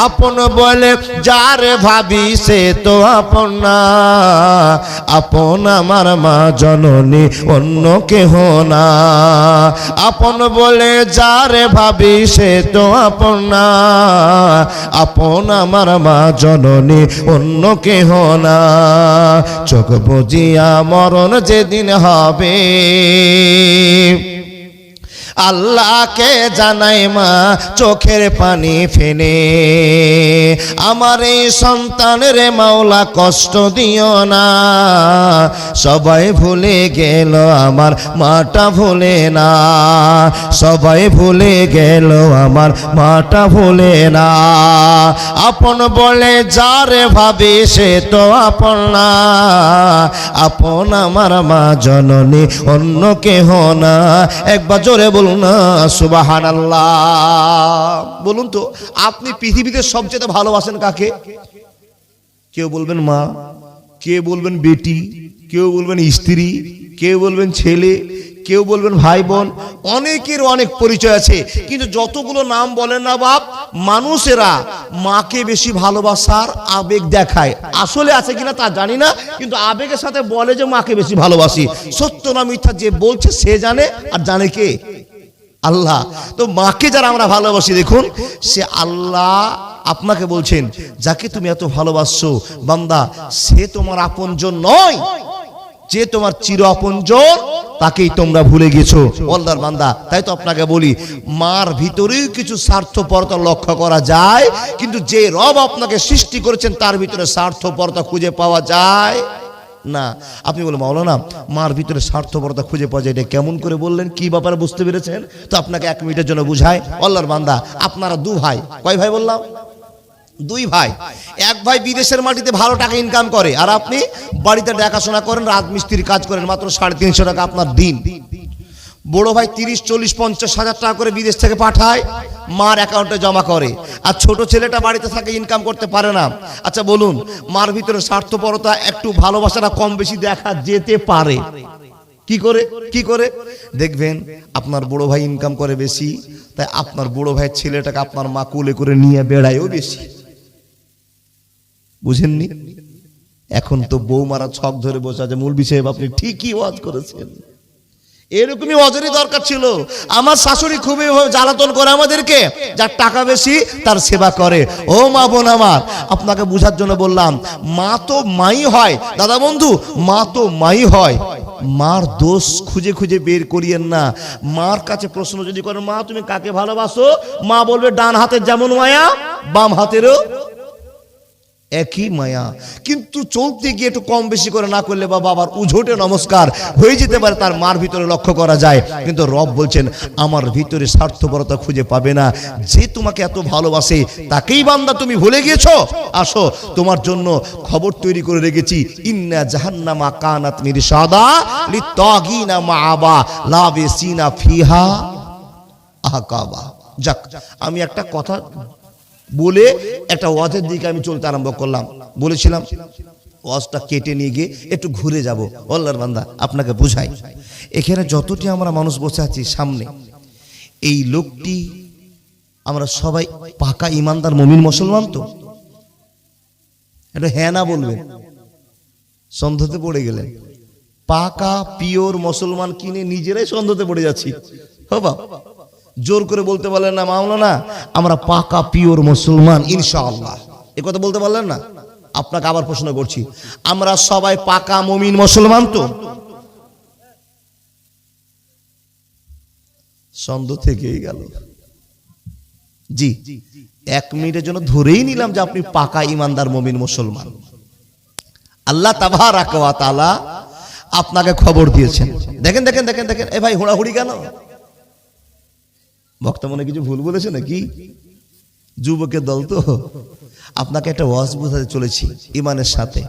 আপন বলে, যারে ভাবি সে তো আপন না। আপন আমার মা জননী, অন্য কেহ না। আপন বলে, যারে ভাবি সে তো আপন না। আপন আমার মা জননী, অন্য কেহ না। চোখ বুঝিয়া মরণ যেদিন হবে। আল্লাহকে জানাই মা, চোখের পানি ফেনে আমার এই সন্তানের মাওলা কষ্ট দিও না। সবাই ভুলে গেল, আমার মাটা ভুলে না। সবাই ভুলে গেল, আমার মাটা ভুলে না। আপন বলে যারে ভাবি, সে তো আপন না। আপন আমার মা জননী, অন্য কেহ না। একবার জোরে বলুন না সুবাহান বলুন তো, আপনি পৃথিবীতে সবচেয়ে ভালোবাসেন কাকে? কেউ বলবেন মা কে বলবেন বেটি, কেউ বলবেন স্ত্রী, কেউ বলবেন ছেলে, কেউ বলবেন ভাই বোন অনেকের অনেক পরিচয় আছে, কিন্তু যতগুলো নাম বলেন না বাপ, মানুষেরা মাকে বেশি ভালোবাসার আবেগ দেখায়। আসলে আছে কিনা তা জানি না, কিন্তু আবেগের সাথে বলে যে মাকে বেশি ভালোবাসি। সত্য না মিথ্যা যে বলছে সে জানে, আর জানে কে? আল্লাহ। তো মাকে যারা আমরা ভালোবাসি, দেখুন, সে আল্লাহ আপনাকে বলছেন, যাকে তুমি এত ভালোবাসছো, বান্দা, সে তোমার আপনজন নয়। যে তোমার চির আপনজন, তাকেই তোমরা ভুলে গেছো। বলদার বান্দা, তাই তো আপনাকে বলি, মার ভিতরেও কিছু স্বার্থপরতা লক্ষ্য করা যায়, কিন্তু যে রব আপনাকে সৃষ্টি করেছেন, তার ভিতরে স্বার্থপরতা খুঁজে পাওয়া যায়। না। আপনি বলেন, মাওলানা, মার ভিতরে স্বার্থপরতা খুঁজে পাওয়া যায় এটা কেমন করে বললেন? কি ব্যাপারে বুঝতে পেরেছেন? তো আপনাকে এক মিনিটের জন্য বুঝায় আল্লাহর বান্দা, আপনারা দু ভাই। কয় ভাই বললাম? দুই ভাই। এক ভাই বিদেশের মাটিতে ভালো টাকা ইনকাম করে, আর আপনি বাড়িতে দেখাশোনা করেন রাজমিস্ত্রির কাজ করেন, মাত্র সাড়ে তিনশো টাকা আপনার দিন। বড় ভাই তিরিশ, চল্লিশ, পঞ্চাশ হাজার টাকা করে বিদেশ থেকে পাঠায় মার অ্যাকাউন্টে জমা করে। আর ছোট ছেলেটা বাড়িতে থাকে ইনকাম করতে পারে না। আচ্ছা বলুন, মার ভিতরে স্বার্থপরতা, একটু ভালোবাসাটা কম বেশি দেখা যেতে পারে। কি করে? কি করে? দেখবেন, আপনার বড় ভাই ইনকাম করে বেশি, তাই আপনার বড় ভাইয়ের ছেলেটাকে আপনার মা কোলে করে নিয়ে বেড়ায়ও বেশি। বুঝেননি? এখন তো বৌমারা ছক ধরে বসে আছে। মূল বিষয়ে আপনি ঠিকই ওয়াজ করেছেন। এরকমই অজরই দরকার ছিল। আমার শাশুড়ি খুবই জ্বালাতন করে আমাদেরকে, যার টাকা বেশি, তার সেবা করে। ও মা বোন আমার, আপনাকে বুঝার জন্য বললাম, মা তো মাই হয়। দাদা বন্ধু, মা তো মাই হয়। মার দোষ খুঁজে খুঁজে বের করিয়েন না। মার কাছে প্রশ্ন যদি করেন, মা, তুমি কাকে ভালোবাসো? মা বলবে, ডান হাতের যেমন মায়া, বাম হাতেরও একই মায়া। কিন্তু চলতে গিয়ে একটু কম বেশি করে না করলে বা বাবার উঝোটে নমস্কার। হয়ে যেতে পারে তার মার ভিতরে লক্ষ্য করা যায়। কিন্তু রব বলছেন, আমার ভিতরে স্বার্থপরতা খুঁজে পাবে না। যে তোমাকে এত ভালোবাসে, তাকেই বান্দা তুমি ভুলে গিয়েছো? আসো, তোমার জন্য খবর তৈরি করে রেখেছি। ইন্না জাহান্নামা কানাত মিরসাদা লিতাগিনা মাআবা লাবিসিনা ফিহা আহকাবা যাক, আমি একটা কথা বলে একটা ওয়াজের দিকে আমি চলতে আরম্ভ করলাম। বলেছিলাম, ওয়াজটা কেটে নিয়ে গিয়ে একটু ঘুরে যাব। আল্লাহর বান্দা, আপনাকে বুঝাই। এখানে যতটি আমরা মানুষ বসে আছি সামনে, এই লোকটি আমরা সবাই পাকা ইমানদার মমিন মুসলমান তো? এটা হ্যাঁ না বলবেন। সন্দেহতে পড়ে গেলেন। পাকা, পিওর মুসলমান কিনে নিজেরাই সন্দেহতে পড়ে যাচ্ছি। হবা জোর করে বলতে পারলেন না মামলা না আমরা পাকা, পিওর মুসলমান, ইনশাআল্লাহ। এ কথা বলতে পারলেন না? আপনাকে আবার প্রশ্ন করছি, আমরা সবাই পাকা মমিন মুসলমান তো? সন্দেহ থেকেই গেল। জি, এক মিনিটের জন্য ধরেই নিলাম যে আপনি পাকা ইমানদার মমিন মুসলমান। আল্লাহ তাবারাক ওয়া তাআলা আপনাকে খবর দিয়েছেন। দেখেন দেখেন দেখেন দেখেন। এ ভাই, হুড়াহুড়ি কেন? বক্তা মনে কিছু ভুল বলেছে নাকি? যুবকের দল তো। আপনাকে একটা ওয়াজ বোঝাতে চলেছি, ইমানের সাথে।